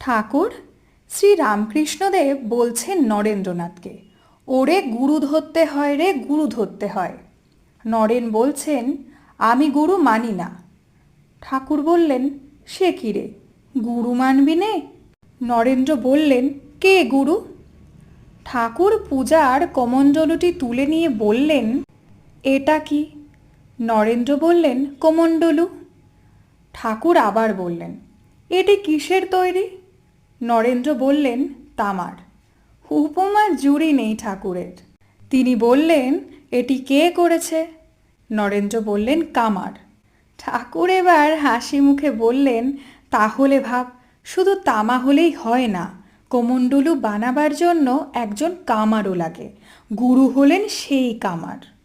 ঠাকুর শ্রী রামকৃষ্ণদেব বলছেন নরেন্দ্রনাথকে, ওরে গুরু ধরতে হয় রে, গুরু ধরতে হয়। নরেন বলছেন, আমি গুরু মানি না। ঠাকুর বললেন, সে কি রে, গুরু মানবি নে? নরেন্দ্র বললেন, কে গুরু? ঠাকুর পূজার কমণ্ডলুটি তুলে নিয়ে বললেন, এটা কি? নরেন্দ্র বললেন, কমণ্ডলু। ঠাকুর আবার বললেন, এটি কিসের তৈরি? নরেন্দ্র বললেন, তামার, উপমার জুড়ি নেই ঠাকুরের। তিনি বললেন, এটি কে করেছে? নরেন্দ্র বললেন, কামার। ঠাকুর এবার হাসি মুখে বললেন, তাহলে ভাব, শুধু তামা হলেই হয় না, কোমণ্ডলু বানাবার জন্য একজন কামারও লাগে। গুরু হলেন সেই কামার।